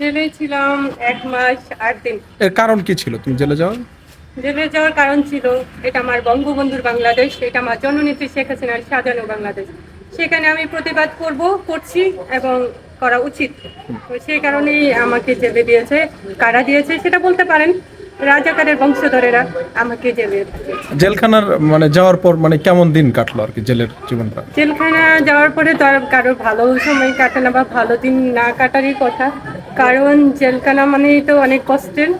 জেলে ছিলাম এক মাস আট দিন। এর কারণ কি ছিল? তুমি জেলে যাও জেলে যাওয়ার কারণ ছিল এটা আমার বঙ্গবন্ধুর বাংলাদেশ এটা আমার জননেত্রী শেখ হাসিনার সাজানো বাংলাদেশ। সেখানে আমি প্রতিবাদ করব করছি এবং করা উচিত। সেই কারণেই আমাকে জেলে দিয়েছে। কারা দিয়েছে সেটা বলতে পারেন। রাজাকারের বংশধরেরা আমাকে জেলে। জেলখানার মানে যাওয়ার পর মানে কেমন দিন কাটলো আর কি জেলের জীবনটা? জেলখানা যাওয়ার পরে তো আর কারও ভালো সময় কাটে না বা ভালো দিন না কাটারই কথা। কারণ জেলখানা মানেই তো অনেক কষ্টের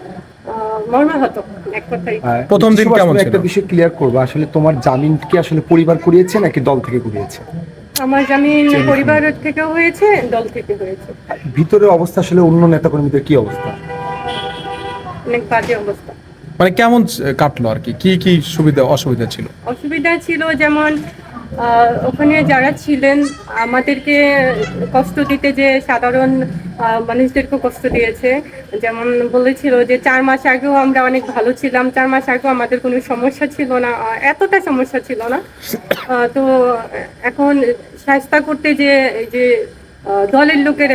মর্মাহত এক কথাই প্রথম দিন কেমন ছিল? একটা বিষয় ক্লিয়ার করব আসলে তোমার জামিন কি আসলে পরিবার করিয়েছে নাকি দল থেকে করিয়েছে? আমার জামিন পরিবার থেকেও হয়েছে দল থেকে হয়েছে। আর ভিতরের অবস্থা আসলে অন্য নেতাকর্মীদের কি অবস্থা? অনেক বাজে অবস্থা। মানে কেমন কাটলো আর কি? কি কি সুবিধা অসুবিধা ছিল? অসুবিধা ছিল যেমন ওখানে যারা ছিলেন, আমাদেরকে কষ্ট দিতে যে সাধারণ মানুষদেরকে কষ্ট দিয়েছে। যেমন বলেছিল যে চার মাস আগেও আমরা অনেক ভালো ছিলাম, চার মাস আগেও আমাদের কোনো সমস্যা ছিল না এতটা সমস্যা ছিল না। তো এখন সাহস্তা করতে যে যে দলের লোকের,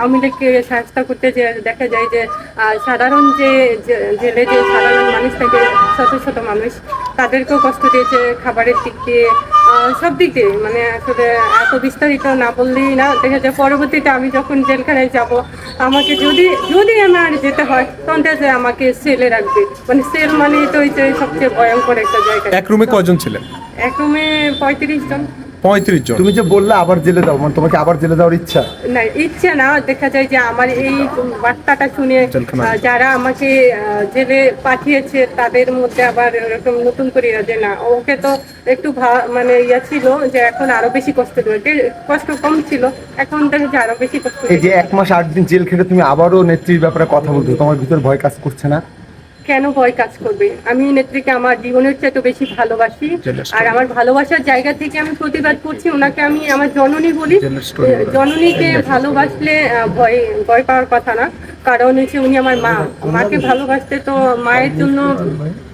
আওয়ামী লীগকে সাহস্তা করতে যে দেখা যায় যে সাধারণ যে, জেলে যে সাধারণ মানুষ থাকে, শত শত মানুষ, তাদেরকেও কষ্ট দিয়েছে খাবারের দিক দিয়ে। সব দিক দিয়ে মানে আসলে এত বিস্তারিত না বললেই না দেখা যায় পরবর্তীতে আমি যখন জেলখানায় যাব আমাকে যদি যদি আমার যেতে হয় তখন দেখা আমাকে সেলে রাখবে। মানে সেল মানে তো হচ্ছে সবচেয়ে ভয়ঙ্কর একটা জায়গা। এক রুমে কজন ছিলেন? এক রুমে পঁয়ত্রিশ জন। পঁয়ত্রিশ জন। তুমি যে বললে আবার জেলে দাও মানে তোমাকে আবার জেলে দেওয়ার ইচ্ছা। না ইচ্ছে না দেখা যায় যে আমার এই বার্তাটা শুনে যারা আমাকে জেলে পাঠিয়েছে তাদের মধ্যে আবার এরকম নতুন করে যে না ওকে তো একটু ভা- মানে ইয়া ছিল যে এখন আরও বেশি কষ্ট দেবে। কষ্ট কম ছিল এখন দেখা যায় আরও বেশি কষ্ট এই যে এক মাস আট দিন জেল খেটে তুমি আবারও নেত্রীর ব্যাপারে কথা বলছো তোমার ভিতর ভয় কাজ করছে না? কেন ভয় কাজ করবে? আমি নেত্রীকে আমার জীবনের চেয়ে তো বেশি ভালোবাসি। আর আমার ভালোবাসার জায়গা থেকে আমি প্রতিবাদ করছি। ওনাকে আমি আমার জননী বলি। জননীকে ভালোবাসলে ভয় ভয় পাওয়ার কথা না। কারণ হচ্ছে উনি আমার মা। মাকে ভালোবাসতে তো মায়ের জন্য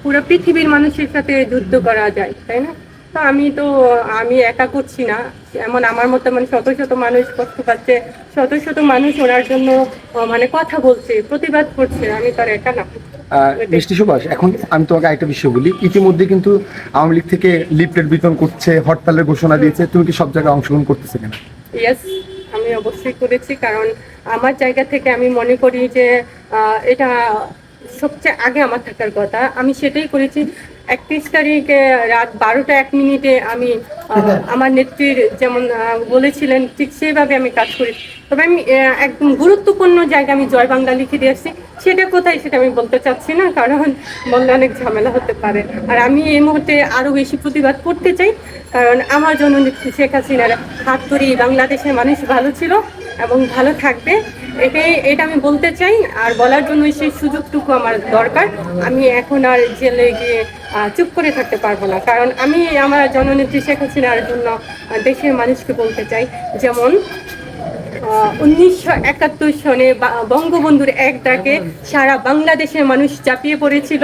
পুরো পৃথিবীর মানুষের সাথে যুদ্ধ করা যায় তাই না? তো আমি তো আমি একা করছি না। এমন আমার মতো মানে শত শত মানুষ কষ্ট পাচ্ছে শত শত মানুষ ওনার জন্য মানে কথা বলছে প্রতিবাদ করছে। আমি তো আর একা না। মিষ্টি সুভাষ, এখন আমি তোমাকে একটা বিষয় বলি। ইতিমধ্যে কিন্তু আওয়ামী লীগ থেকে লিফলেট বিতরণ করছে, হরতালের ঘোষণা দিয়েছে। তুমি কি সব জায়গায় অংশগ্রহণ করতেছে কিনা? ইয়েস আমি অবশ্যই করেছি, কারণ আমার জায়গা থেকে আমি মনে করি যে এটা সবচেয়ে আগে আমার থাকার কথা। আমি সেটাই করেছি একত্রিশ তারিখে রাত বারোটা এক মিনিটে আমি আমার নেত্রীর যেমন বলেছিলেন ঠিক সেভাবে আমি কাজ করি। তবে আমি একদম গুরুত্বপূর্ণ জায়গা আমি জয় বাংলা লিখে দিয়ে আসছি। সেটা কোথায় সেটা আমি বলতে চাচ্ছি না কারণ বললে অনেক ঝামেলা হতে পারে। আর আমি এই মুহূর্তে আরও বেশি প্রতিবাদ করতে চাই কারণ আমার জন্য শেখ হাসিনার হাত ধরেই বাংলাদেশের মানুষ ভালো ছিল এবং ভালো থাকবে। এটাই, এটা আমি বলতে চাই, আর বলার জন্য সেই সুযোগটুকু আমার দরকার। আমি এখন আর জেলে গিয়ে চুপ করে থাকতে পারব না। কারণ আমি আমার জননেত্রী শেখ হাসিনার জন্য দেশের মানুষকে বলতে চাই, যেমন উনিশশো একাত্তর সনে বঙ্গবন্ধুর এক ডাকে সারা বাংলাদেশের মানুষ চাপিয়ে পড়েছিল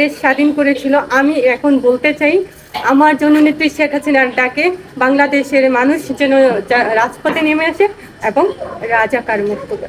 দেশ স্বাধীন করেছিল। আমি এখন বলতে চাই আমার জন্য জননেত্রী শেখ হাসিনার ডাকে বাংলাদেশের মানুষ যেন রাজপথে নেমে আসে এবং রাজাকার মুক্ত করে।